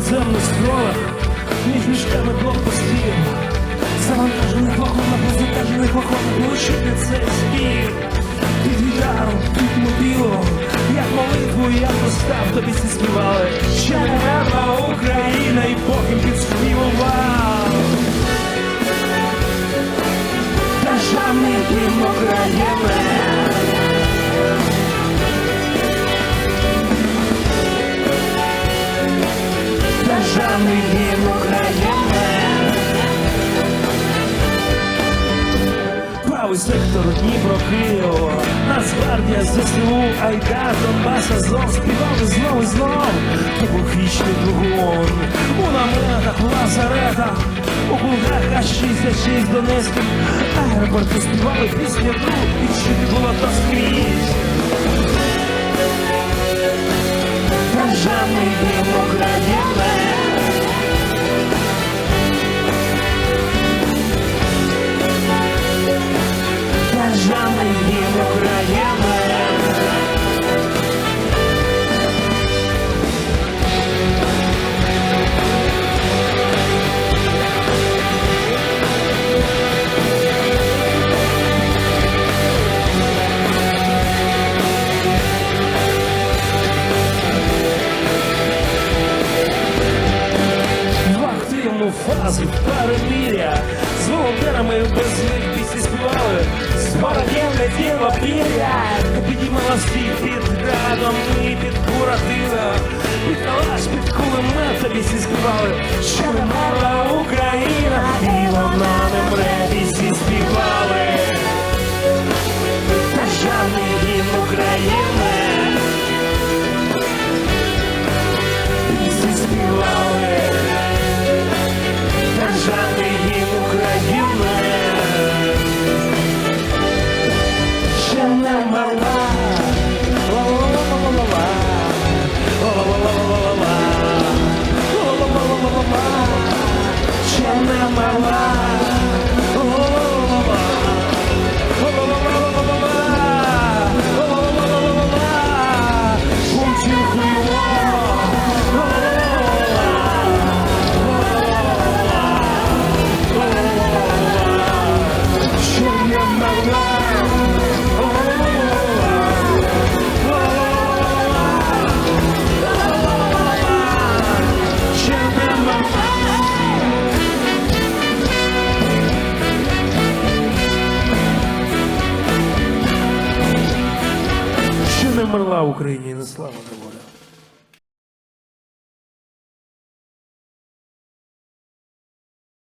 скролах, між мішками блокпостів. Завантажений вагон позавантажених вагонах влучити цей спів. Під гітару, під мобілу, як молитву я постав, тобі всі співали. Сектор Дніпро Києва, Нацгвардія, ЗСУ, Айда, Донбас, Азов, співали знов і знов. Топохічний двигун, у наметах, в лазаретах, у Булгах А66 Донецьких аеропорту співали пісню друг, і чути було то скрізь. Активну фазу переміря з волонтерами без них пісні співали. З ворогів летіло пір'я, підіймала всіх під градом і під буратино. Під калаш, під кулемет пісні співали. що не мерла Слава не Слава неволя!